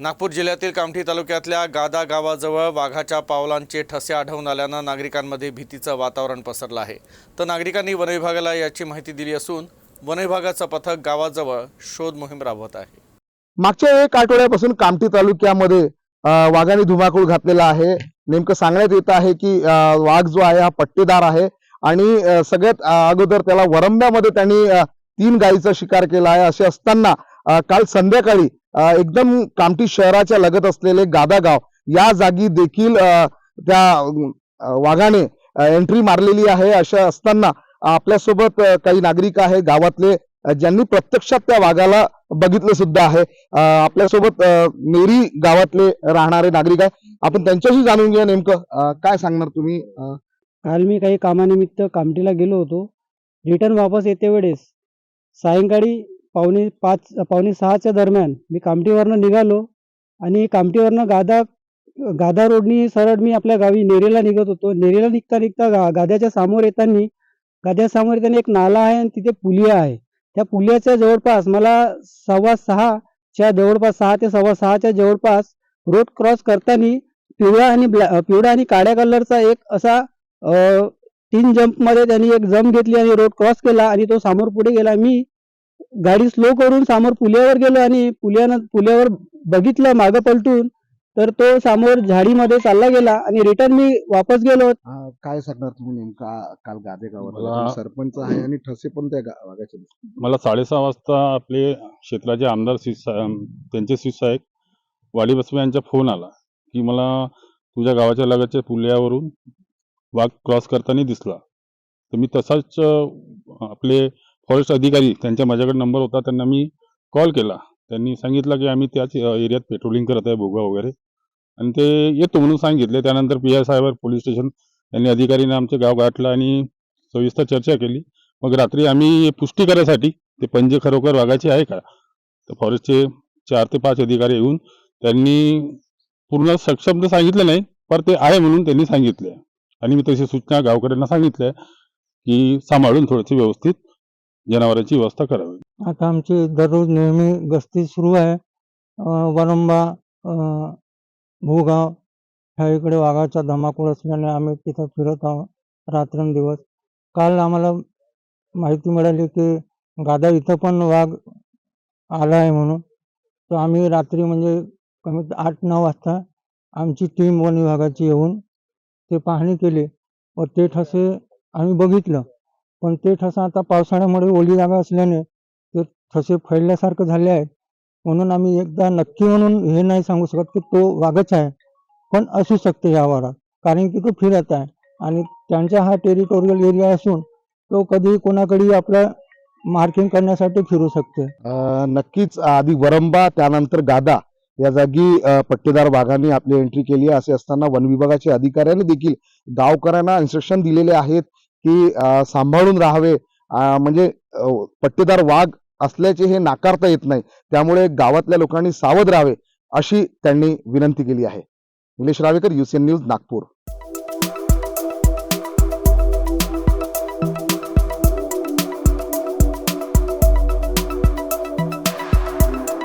नागपूर जिल्ह्यातील कामठी तालुक्यातल्या गादा गावाजवळ वाघाच्या पावलांचे ठसे आढळून आल्यानं नागरिकांमध्ये भीतीचं वातावरण पसरलं आहे. तर नागरिकांनी वनविभागाला याची माहिती दिली असून वनविभागाचं पथक गावाजवळ शोध मोहीम राबवत आहे. मागच्या एक आठवड्यापासून कामठी तालुक्यामध्ये वाघाने धुमाकूळ घातलेला आहे. नेमकं सांगण्यात येत आहे की वाघ जो आहे हा पट्टेदार आहे आणि सगळ्यात अगोदर त्याला वरंब्यामध्ये त्यांनी तीन गायीचा शिकार केला आहे. असे असताना काल संध्याकाळी एकदम कामठी शहराच्या लगत असलेले गादा गाव या जागी देखील त्या वाघाने एंट्री मारलेली आहे. अशा असताना आपल्यासोबत काही नागरिक आहे गावातले ज्यांनी प्रत्यक्षात त्या वाघाला बघितलं सुद्धा आहे. आपल्यासोबत मेरी नेरी गावातले राहणारे नागरिक आहे. आपण त्यांच्याशी जाणून घेऊया नेमकं. काय सांगणार तुम्ही? काल मी काही कामानिमित्त कामठीला गेलो होतो. रिटर्न वापस येते वेळेस सायंकाळी पावणे पाच पावणे सहाच्या दरम्यान मी कामठीवरनं निघालो आणि कामठीवरनं गादा गादा रोडनी सरळ मी आपल्या गावी नेरेला निघत होतो. नेरेला निघता निघता गा गाद्याच्या समोर येताना गाद्यासमोर येताना एक नाला आहे आणि तिथे पुलिया आहे. त्या पुलियाच्या जवळपास मला सव्वा सहाच्या जवळपास सहा ते सव्वा सहाच्या जवळपास रोड क्रॉस करताना पिवळा आणि ब्लॅ पिवळा आणि काळ्या कलरचा एक असा तीन जंपमध्ये त्यांनी एक जंप घेतली आणि रोड क्रॉस केला आणि तो समोर पुढे गेला. मी गाडी स्लो करून समोर पुल्यावर गेलो आणि पुल्यानं पुल्यावर बघितलं मागं पलटून तर तो समोर झाडीमध्ये चालला गेला आणि रिटर्न मी वापस गेलो. काय सांगणार तुम्ही नेमका? काल गादे गावात मला- सरपंच आहे आणि ठसे पण त्या गा- वाघाचे. दिसले. मला साडेसहा वाजता आपले क्षेत्राचे आमदार शिवसा त्यांचे शिवसाहेब वाडी बसवे यांचा फोन आला की मला तुझ्या गावाच्या लगतच्या पुल्यावरून वाघ क्रॉस करताना दिसला. तर मी तसाच अं, आपले फॉरेस्ट अधिकारी त्यांच्या माझ्याकडे नंबर होता त्यांना मी कॉल केला. त्यांनी सांगितलं की आम्ही त्याच एरियात पेट्रोलिंग करत आहे भोगा वगैरे. आणि ते येतो म्हणून सांगितले. त्यानंतर पी आय साहेब पोलीस स्टेशन यांनी अधिकारीने आमचे गाव गाठलं आणि सविस्तर चर्चा केली. मग रात्री आम्ही पुष्टी करायसाठी ते पंजे खरोखर वाघाचे आहे का? तर फॉरेस्टचे चार ते पाच अधिकारी येऊन त्यांनी पूर्ण सक्षम तर सांगितलं नाही पर ते आहे म्हणून त्यांनी सांगितले. आणि मी तशी सूचना गावकऱ्यांना सांगितल्या की सांभाळून थोडीशी व्यवस्थित जनावरांची व्यवस्था करावी. आता आमची दररोज नेहमी गस्ती सुरू आहे. वरंबा भूगाव ह्या इकडे वाघाचा धमाकूळ असल्याने आम्ही तिथं फिरत आहोत रात्रंदिवस. काल आम्हाला माहिती मिळाली की गादा इथं पण वाघ आला आहे म्हणून. तर आम्ही रात्री म्हणजे कमीत आठ नऊ वाजता आमची टीम वन विभागाची येऊन ते पाहणी केली व ते ठसे आम्ही बघितलं. पण ते ठसा आता पावसाळ्यामुळे ओली जागा असल्याने ते ठसे फैलल्यासारखं झाले आहेत म्हणून आम्ही एकदा नक्की म्हणून हे नाही सांगू शकत की तो वाघच आहे. पण असू शकते या वारात कारण की तो फिरत आहे. आणि त्यांचा हा टेरिटोरियल एरिया असून तो कधी कोणाकडे आपल्या मार्किंग करण्यासाठी फिरू शकते. नक्कीच आधी वरंबा त्यानंतर गादा या जागी पट्टेदार वाघांनी आपली एंट्री केली असे असताना वन विभागाचे अधिकाऱ्यांनी देखील गावकऱ्यांना इन्स्ट्रक्शन दिलेले आहेत. की सांभाळून राहावे. म्हणजे पट्टीदार पट्टेदार वाघ असल्याचे हे नाकारता येत नाही. त्यामुळे गावातल्या लोकांनी सावध राहावे अशी त्यांनी विनंती केली आहे. Nilesh Ravekar UCN news Nagpur.